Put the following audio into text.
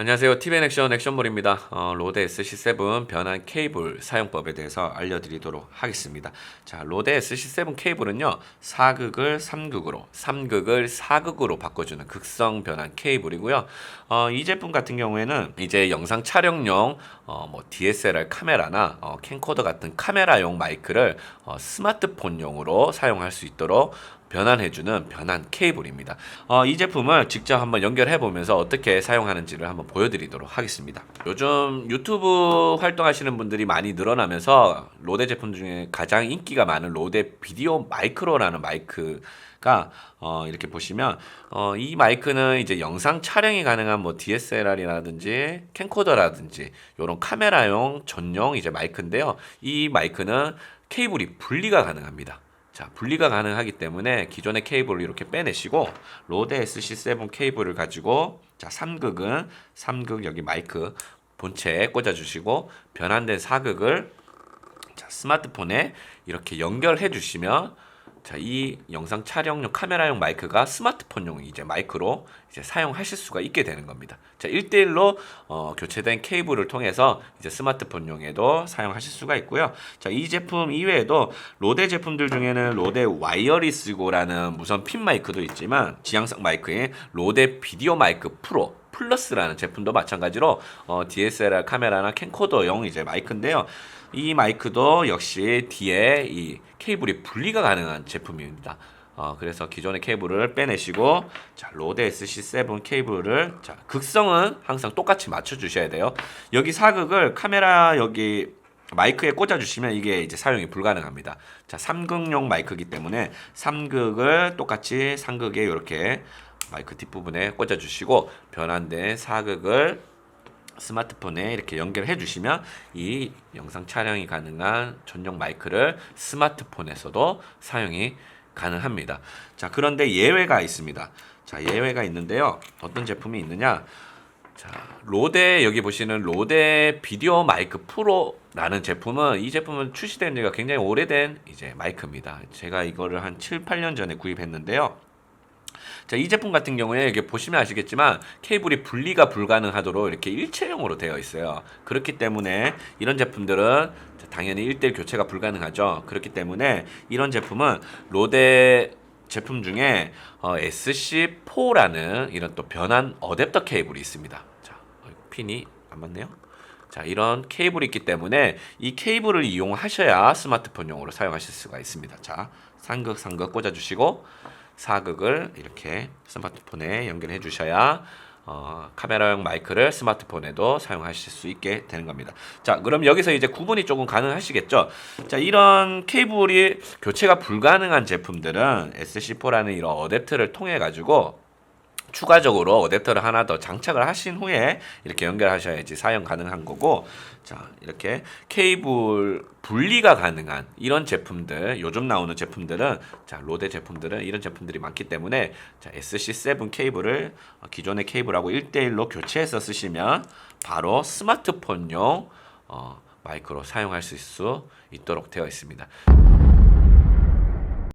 안녕하세요. TVN 액션 액션몰입니다. 어, 로데 SC7 변환 케이블 사용법에 대해서 알려드리도록 하겠습니다. 자, 로데 SC7 케이블은요, 4극을 3극으로, 3극을 4극으로 바꿔주는 극성 변환 케이블이고요. 어, 이 제품 같은 경우에는 이제 영상 촬영용 어, 뭐 DSLR 카메라나 어, 캠코더 같은 카메라용 마이크를 어, 스마트폰용으로 사용할 수 있도록 변환해주는 변환 케이블입니다. 어, 이 제품을 직접 한번 연결해 보면서 어떻게 사용하는지를 한번 보여드리도록 하겠습니다. 요즘 유튜브 활동하시는 분들이 많이 늘어나면서 로데 제품 중에 가장 인기가 많은 로데 비디오 마이크로라는 마이크 가 어, 이렇게 보시면 어, 이 마이크는 이제 영상 촬영이 가능한 뭐 DSLR이라든지 캠코더라든지 이런 카메라용 전용 이제 마이크인데요. 이 마이크는 케이블이 분리가 가능합니다. 자, 분리가 가능하기 때문에 기존의 케이블을 이렇게 빼내시고 로데 SC7 케이블을 가지고 자, 3극은 3극 여기 마이크 본체에 꽂아 주시고 변환된 4극을 자, 스마트폰에 이렇게 연결해 주시면 자, 이 영상 촬영용 카메라용 마이크가 스마트폰용 이제 마이크로 이제 사용하실 수가 있게 되는 겁니다. 자, 1대1로 어, 교체된 케이블을 통해서 이제 스마트폰용에도 사용하실 수가 있고요. 자, 이 제품 이외에도 로데 제품들 중에는 로데 와이어리스고라는 무선 핀 마이크도 있지만 지향성 마이크인 로데 비디오 마이크 프로 플러스라는 제품도 마찬가지로 어, DSLR 카메라나 캠코더용 이제 마이크인데요. 이 마이크도 역시 뒤에 이 케이블이 분리가 가능한 제품입니다. 어, 그래서 기존의 케이블을 빼내시고 자, 로데 SC7 케이블을 자, 극성은 항상 똑같이 맞춰 주셔야 돼요. 여기 사극을 카메라 여기 마이크에 꽂아 주시면 이게 이제 사용이 불가능합니다. 자, 3극용 마이크이기 때문에 3극을 똑같이 3극에 이렇게 마이크 뒷부분에 꽂아 주시고 변환된 4극을 스마트폰에 이렇게 연결해 주시면 이 영상 촬영이 가능한 전용 마이크를 스마트폰에서도 사용이 가능합니다. 자, 그런데 예외가 있습니다. 자, 예외가 있는데요. 어떤 제품이 있느냐? 자, 로데 여기 보시는 로데 비디오 마이크 프로라는 제품은 이 제품은 출시된 지가 굉장히 오래된 이제 마이크입니다. 제가 이거를 한 7, 8년 전에 구입했는데요. 자, 이 제품 같은 경우에 이렇게 보시면 아시겠지만 케이블이 분리가 불가능하도록 이렇게 일체형으로 되어 있어요. 그렇기 때문에 이런 제품들은 당연히 1대1 교체가 불가능하죠. 그렇기 때문에 이런 제품은 로데 제품 중에 어, SC4라는 이런 또 변환 어댑터 케이블이 있습니다. 자, 어, 핀이 안 맞네요. 자, 이런 케이블이 있기 때문에 이 케이블을 이용하셔야 스마트폰용으로 사용하실 수가 있습니다. 자, 상극 상극 꽂아 주시고 사극을 이렇게 스마트폰에 연결해 주셔야 어, 카메라용 마이크를 스마트폰에도 사용하실 수 있게 되는 겁니다. 자, 그럼 여기서 이제 구분이 조금 가능하시겠죠? 자, 이런 케이블이 교체가 불가능한 제품들은 SC4라는 이런 어댑터를 통해 가지고 추가적으로 어댑터를 하나 더 장착을 하신 후에 이렇게 연결하셔야지 사용 가능한 거고 자 이렇게 케이블 분리가 가능한 이런 제품들 요즘 나오는 제품들은 자 로데 제품들은 이런 제품들이 많기 때문에 자 SC7 케이블을 어, 기존의 케이블하고 1대1로 교체해서 쓰시면 바로 스마트폰용 어, 마이크로 사용할 수 있도록 되어 있습니다.